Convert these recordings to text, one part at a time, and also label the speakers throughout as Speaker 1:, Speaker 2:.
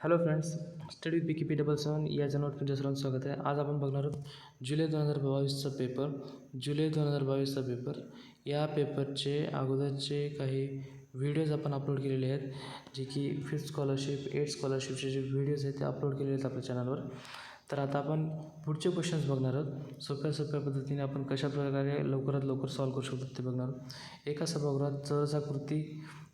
Speaker 1: Hello friends study P K P double seven या चॅनलवर तुमच्या सर्वांचं स्वागत आहे. आज आपण बघणार आहोत जुलै दोन हजार बावीसचा पेपर जुलै दोन हजार बावीसचा पेपर या पेपरचे अगोदरचे काही व्हिडिओज आपण अपलोड केलेले आहेत जे की फिफ्थ स्कॉलरशिप एट स्कॉलरशिपचे जे व्हिडिओज आहेत ते अपलोड केलेले आहेत आपल्या चॅनलवर तर आता आपण पुढचे क्वेश्चन्स बघणार आहोत. सोप्या सोप्या पद्धतीने आपण कशा प्रकारे लवकरात लवकर सॉल्व करू शकतो ते बघणार आहोत. एका सभागृहात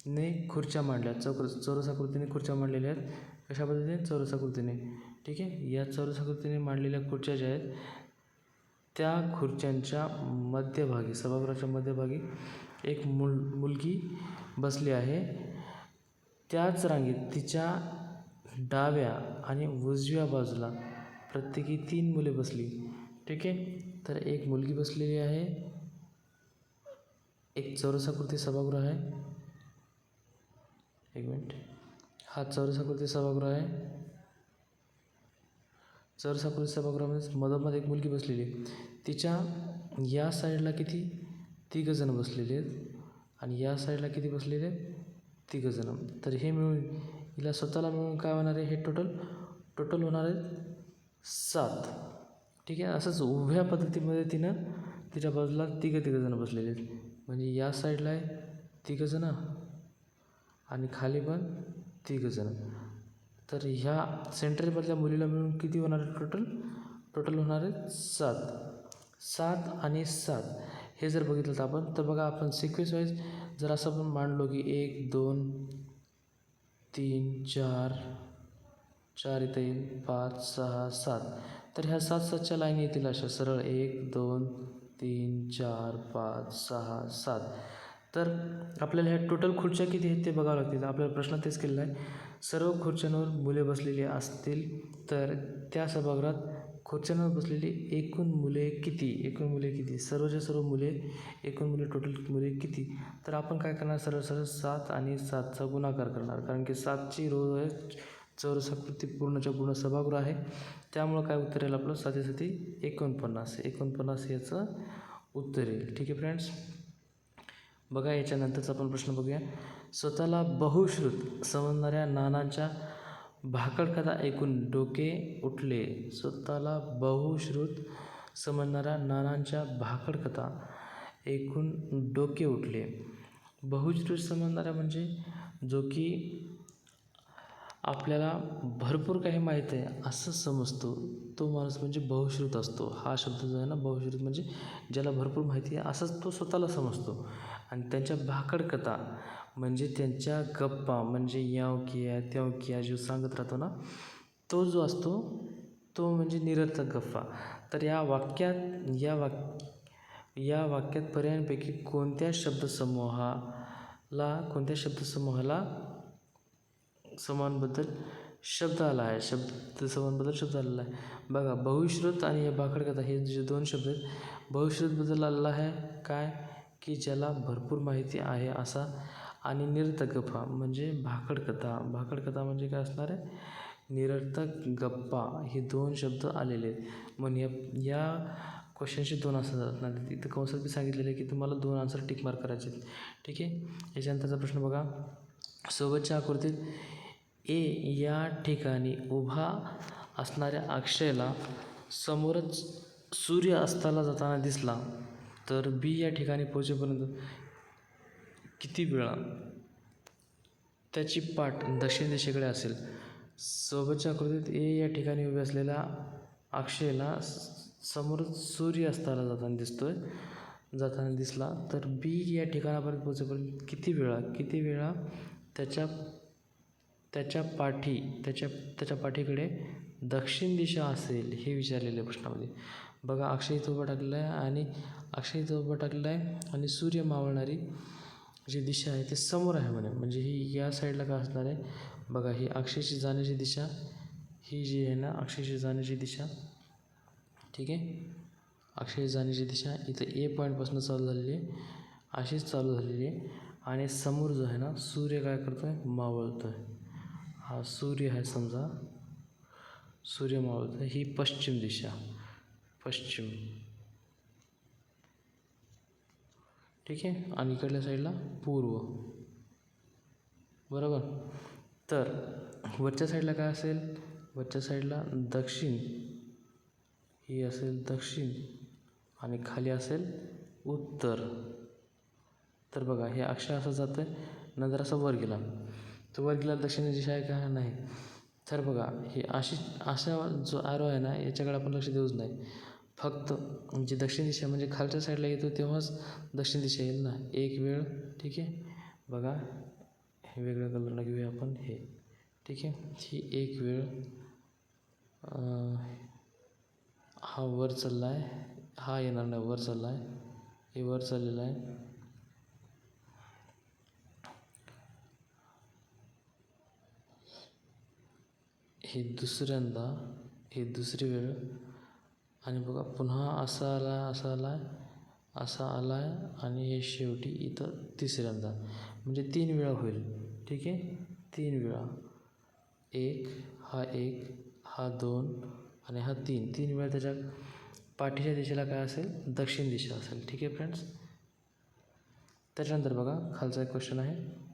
Speaker 1: ने खुर्च्या मांडल्या. चौकर चौरसाकृतीने खुर्च्या मांडलेल्या आहेत. कशा पद्धतीने? चौरसाकृतीने ठीक आहे? या चौरसाकृतीने मांडलेल्या खुर्च्या ज्या आहेत त्या खुर्च्यांच्या मध्यभागी सभागृहाच्या मध्यभागी एक मुल मुलगी बसली आहे. त्याच रांगेत तिच्या डाव्या आणि उजव्या बाजूला प्रत्येकी तीन मुले बसली. ठीक आहे? तर एक मुलगी बसलेली आहे. एक चौरसाकृती सभागृह आहे. एक मिनिट. हा चौरसाकृती सभागृह आहे. चौरसाकृती सभागृहामध्ये म्हणजे मधोमध एक मुलगी बसलेली आहे. तिच्या या साईडला किती? तिघंजणं बसलेले आहेत. आणि या साईडला किती बसलेले? आहेत तिघंजणं तर हे मिळून हिला स्वतःला मिळून काय होणार आहे? हे टोटल टोटल होणार आहेत सात. ठीक आहे? असंच उभ्या पद्धतीमध्ये तिनं तिच्या बाजूला तिघं तिघंजणं बसलेले आहेत. म्हणजे या साईडला आहे तिघंजणं आणि खाली पण तिघंजण तर ह्या सेंटरमधल्या मुलीला मिळून किती होणार आहे टोटल टोटल होणार आहे सात. सात आणि सात. हे जर बघितलं तर आपण तर बघा आपण सिक्वेन्स वाईज जर असं आपण मांडलो की एक दोन तीन चार चार इथं येईल. पाच सहा सात. तर ह्या सात सातच्या लाईन येतील अशा. सरळ एक दोन तीन चार पाच सहा सात. तर आपल्याला ह्या टोटल खुर्च्या किती आहेत ते बघावं लागतील. आपल्याला प्रश्न तेच केलेला आहे. सर्व खुर्च्यांवर मुले बसलेली असतील तर त्या सभागृहात खुर्च्यांवर बसलेली एकूण मुले किती? एकूण मुले किती? सर्वच्या सर्व मुले एकूण मुले टोटल मुले किती? तर आपण काय करणार? सरळ सरळ सात आणि सातचा गुणाकार करणार. कारण की सातची रो आहे चौरसाकृती पूर्णच्या पूर्ण सभागृह आहे. त्यामुळं काय उत्तर येईल आपलं? साथीसाठी एकोणपन्नास. एकोणपन्नास याचं उत्तर येईल. ठीक आहे फ्रेंड्स बघा याच्यानंतरचा आपण प्रश्न बघूया. स्वतःला बहुश्रुत समजणाऱ्या नानांच्या भाकड कथा ऐकून डोके उठले. स्वतःला बहुश्रुत समजणाऱ्या नानांच्या भाकड कथा ऐकून डोके उठले. बहुश्रुत समजणाऱ्या म्हणजे जो की आपल्याला भरपूर काही माहीत आहे असं समजतो. तो माणूस म्हणजे बहुश्रुत असतो. हा शब्द जो आहे ना बहुश्रुत म्हणजे ज्याला भरपूर माहिती आहे असंच तो स्वतःला समजतो. आणि त्यांच्या भाकड कथा म्हणजे त्यांच्या गप्पा म्हणजे याव किया त्याव किया जो सांगत राहतो ना तो जो असतो तो म्हणजे निरर्थक गप्पा. तर या वाक्यात या वाक या वाक्यात पर्यायांपैकी कोणत्या शब्दसमूहाला कोणत्या शब्दसमूहाला समानबद्दल शब्द आला आहे. शब्द समानबद्दल शब्द आलेला आहे. बघा बहुश्रुत आणि हे भाकड कथा हे जे दोन शब्द आहेत बहुश्रुतबद्दल आलेला आहे काय? की ज्याला भरपूर माहिती आहे असा आणि निरर्थक गप्पा म्हणजे भाकड कथा. भाकड कथा म्हणजे काय असणार आहे? निरर्थक गप्पा हे दोन शब्द आलेले आहेत. मग या या क्वेश्चनचे दोन आन्सर जातात तिथं कंसात बी सांगितलेलं आहे की तुम्हाला दोन आन्सर टिक मार्क करायचे आहेत. ठीक आहे? याच्यानंतरचा प्रश्न बघा. सोबतच्या आकृतीत ए या ठिकाणी उभा असणाऱ्या अक्षयला समोरच सूर्य अस्ताला जाताना दिसला तर बी या ठिकाणी पोहोचेपर्यंत किती वेळा? त्याची पाठ दक्षिण दिशेकडे असेल. सोबतच्या आकृतीत ए या ठिकाणी उभे असलेल्या अक्षयला समोरच सूर्य अस्ताला जाताना दिसतोय जाताना दिसला तर बी या ठिकाणापर्यंत पोहोचेपर्यंत किती वेळा? किती वेळा? त्याच्या त्याच्या पाठी त्याच्या त्याच्या पाठीकडे दक्षिण दिशा असेल हे विचारलेलं आहे प्रश्नामध्ये. बघा अक्षय इथं उभा टाकलेला आहे आणि अक्षय इथं उभा टाकलेला आहे आणि सूर्य मावळणारी जी दिशा आहे ते समोर आहे म्हणे. म्हणजे ही या साईडला काय असणार आहे? बघा ही अक्षयची जाण्याची दिशा ही जी आहे ना अक्षयची जाण्याची दिशा ठीक आहे? अक्षय जाण्याची दिशा इथं ए पॉईंटपासून चालू झालेली आहे अशीच चालू झालेली आहे. आणि समोर जो आहे ना सूर्य काय करतो आहे मावळतो आहे हा सूर्य आहे समजा. सूर्य मावळतो ही पश्चिम दिशा. पश्चिम. ठीक आहे? आणि इकडल्या साईडला पूर्व. बरोबर? तर वरच्या साईडला काय असेल? वरच्या साईडला दक्षिण. ही असेल दक्षिण. आणि खाली असेल उत्तर. तर बघा हे अक्षर असं जातं आहे नंतर असं वर गेला. तो वर गेला दक्षिण दिशा आहे का? नाही. तर बघा ही अशी असा जो ॲरो आहे ना याच्याकडे आपण लक्ष देऊच नाही. फक्त जी दक्षिण दिशा म्हणजे खालच्या साईडला येतो तेव्हाच दक्षिण दिशा येईल ना. एक वेळ ठीक आहे? बघा हे वेगळ्या कलरला घेऊया आपण हे. ठीक आहे? ही एक वेळ हा वर चालला आहे हा येणार नाही वर चालला आहे हे वर चाललेलं आहे. हे दुसऱ्यांदा हे दुसरी वेळ. आणि बघा पुन्हा असा आला असा आला असा आला आहे आणि हे शेवटी इथं तिसऱ्यांदा. म्हणजे तीन वेळा होईल. ठीक आहे? तीन वेळा. एक हा एक हा दोन आणि हा तीन. तीन वेळा त्याच्या पाठीच्या दिशेला काय असेल? दक्षिण दिशा असेल. ठीक आहे फ्रेंड्स त्याच्यानंतर बघा खालचा एक क्वेश्चन आहे.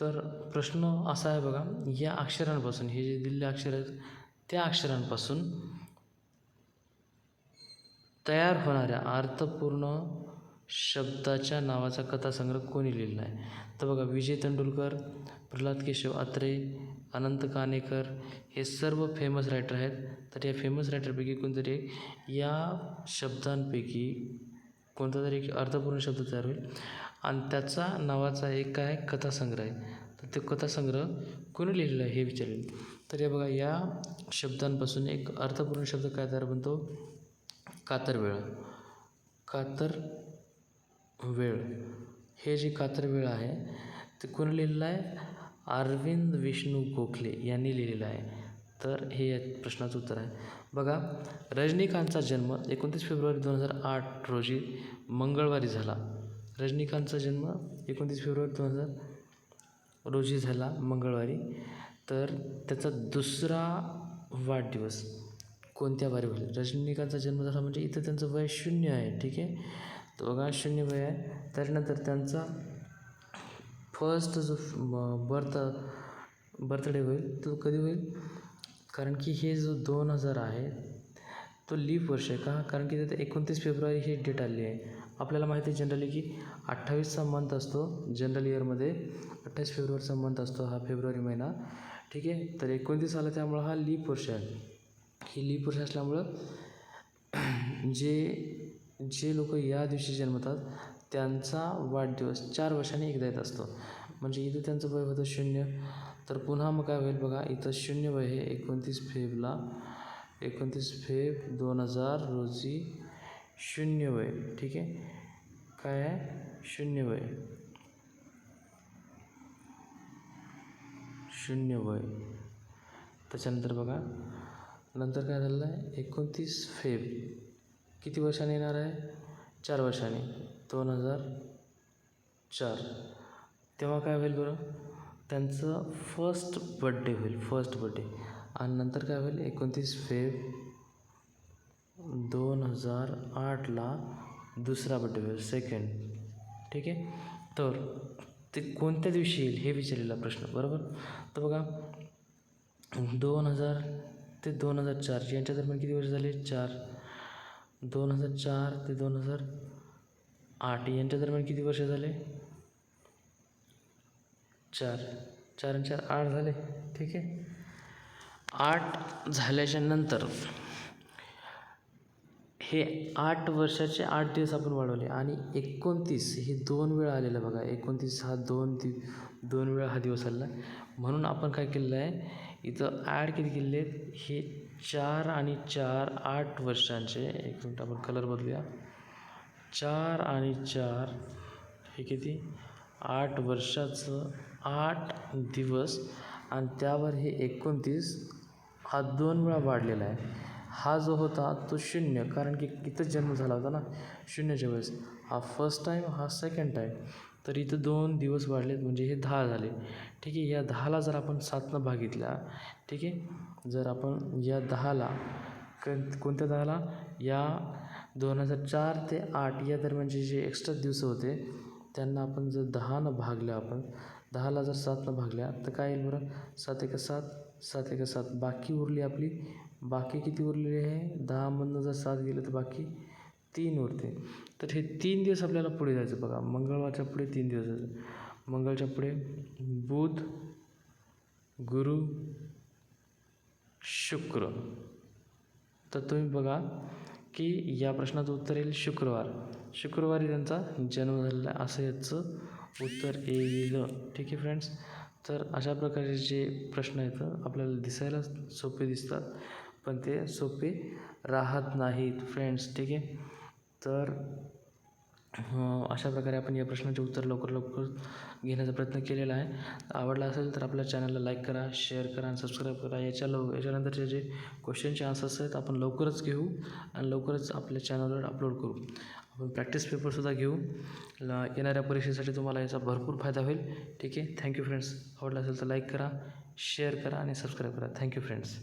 Speaker 1: तर प्रश्न असा आहे बघा या अक्षरांपासून हे जे दिलेले अक्षर आहेत त्या अक्षरांपासून तयार होणाऱ्या अर्थपूर्ण शब्दाच्या नावाचा कथासंग्रह कोणी लिहिलेला आहे? तर बघा विजय तेंडुलकर प्रल्हाद केशव अत्रे अनंत काणेकर हे सर्व फेमस रायटर आहेत. तर या फेमस रायटरपैकी कोणतरी एक या शब्दांपैकी कोणता तरी एक अर्थपूर्ण शब्द तयार होईल. आणि त्याचा नावाचा एक काय कथासंग्रह. आहे तर ते कथासंग्रह कोणी लिहिलेला आहे हे विचारेल. तर हे बघा या शब्दांपासून एक अर्थपूर्ण शब्द काय तयार बनतो? कातरवेळ कातर वेळ. हे जे कातरवेळ आहे ते कोणी लिहिलेलं आहे? अरविंद विष्णू गोखले यांनी लिहिलेलं आहे. तर हे या प्रश्नाचं उत्तर आहे. बघा रजनीकांतचा जन्म एकोणतीस फेब्रुवारी दोन हजार आठ रोजी मंगळवारी झाला. रजनीकांतचा जन्म एकोणतीस फेब्रुवारी दोन हजार रोजी झाला मंगळवारी. तर त्याचा दुसरा वाढदिवस कोणत्या वारी होईल रजनीकांतचा जन्म झाला म्हणजे इथं त्यांचं वय शून्य आहे ठीक आहे? तर बघा शून्य वय आहे. त्यानंतर त्यांचा फर्स्ट जो बर्थ बर्थडे होईल तो कधी होईल? कारण की हे जो दोन हजार आहे तो लीप वर्ष आहे का? कारण की त्यात एकोणतीस फेब्रुवारी ही डेट आली आहे. आपल्याला माहिती आहे जनरली की अठ्ठावीसचा मंथ असतो जनरल इयरमध्ये अठ्ठावीस फेब्रुवारीचा मंथ असतो हा फेब्रुवारी महिना. ठीक आहे? तर एकोणतीस आला त्यामुळं हा लीप वर्ष आहे. ही लीप वर्ष असल्यामुळं जे जे लोक या दिवशी जन्मतात त्यांचा वाढदिवस चार वर्षांनी एकदा येत असतो. म्हणजे इथं त्यांचं वय होतं शून्य. तर पुन्हा मग काय होईल बघा इथं शून्य वय हे एकोणतीस फेबला एकोणतीस फेब दोन हजार रोजी शून्य वय ठीक आहे? काय आहे? शून्य वय. शून्य वय. त्याच्यानंतर बघा नंतर काय झालेलं आहे? एकोणतीस फेब. किती वर्षांनी येणार आहे? चार वर्षांनी. दोन हजार चार. तेव्हा काय होईल बरं? त्यांचं फर्स्ट बड्डे होईल फर्स्ट बड्डे आणि नंतर काय होईल? एकोणतीस फेब दोन हजार आठला दुसरा बड्डे होईल सेकंड ठीक आहे? तर ते कोणत्या दिवशी येईल हे विचारलेला प्रश्न बरोबर? तर बघा दोन हजार ते दोन हजार चार यांच्या दरम्यान किती वर्ष झाले? चार. दोन हजार चार ते दोन हजार आठ यांच्या दरम्यान किती वर्ष झाले? चार. चार आणि चार आठ झाले. ठीक आहे? आठ झाल्याच्यानंतर हे आठ वर्षाचे आठ दिवस आपण वाढवले आणि एकोणतीस हे दोन वेळा आलेलं बघा. एकोणतीस हा दोन दि दोन वेळा हा दिवस आलेला म्हणून आपण काय केलेलं आहे? इथं ॲड किती केलेले आहेत? हे चार आणि चार आठ वर्षांचे एक मिनटं आपण कलर बदलूया. चार आणि चार हे किती? आठ वर्षाचं आठ दिवस आणि त्यावर हे एकोणतीस हा दोन वेळा वाढलेला आहे. हा जो होता तो शून्य. कारण की इथंच जन्म झाला होता ना शून्याच्या वेळेस. हा फर्स्ट टाईम हा सेकंड टाईम तर इथं दोन दिवस वाढलेत म्हणजे हे दहा झाले. ठीक आहे या दहाला जर आपण सातनं भागितल्या ठीक आहे जर आपण या दहाला क कोणत्या दहाला या दोन हजार चार ते आठ या दरम्यानचे जे एक्स्ट्रा दिवस होते त्यांना आपण जर दहानं भागलं आपण दहाला जर सातनं भागल्या तर काय येईल बरं? सात एका सात सात एका सात. बाकी उरली आपली. बाकी किती उरलेली आहे? दहामधनं जर सात गेलं तर बाकी तीन उरते. तर हे तीन दिवस आपल्याला पुढे जायचं बघा. मंगळवारच्या पुढे तीन दिवस जायचं. मंगळच्या पुढे बुध गुरु शुक्र. तर तुम्ही बघा की या प्रश्नाचं उत्तर येईल शुक्रवार. शुक्रवारी त्यांचा जन्म झालेला असं याचं उत्तर येईल. ठीक आहे फ्रेंड्स तर अशा प्रकारचे जे प्रश्न आहेत आपल्याला दिसायला सोपे दिसतात पण ते सोपे राहत नाहीत फ्रेंड्स ठीक आहे? तर अशा प्रकारे आपण या प्रश्नाचे उत्तर लवकर लवकर घेण्याचा प्रयत्न केलेला आहे. आवडला असेल तर आपल्या चॅनलला लाईक करा शेअर करा आणि सबस्क्राईब करा. याच्या लव याच्यानंतरचे जे क्वेश्चनचे आन्सर्स आहेत आपण लवकरच घेऊ आणि लवकरच आपल्या चॅनलवर अपलोड करू. आपण प्रॅक्टिस पेपरसुद्धा घेऊ. येणाऱ्या परीक्षेसाठी तुम्हाला याचा भरपूर फायदा होईल. ठीक आहे? थँक्यू फ्रेंड्स आवडला असेल तर लाईक करा शेअर करा आणि सबस्क्राईब करा. Thank you friends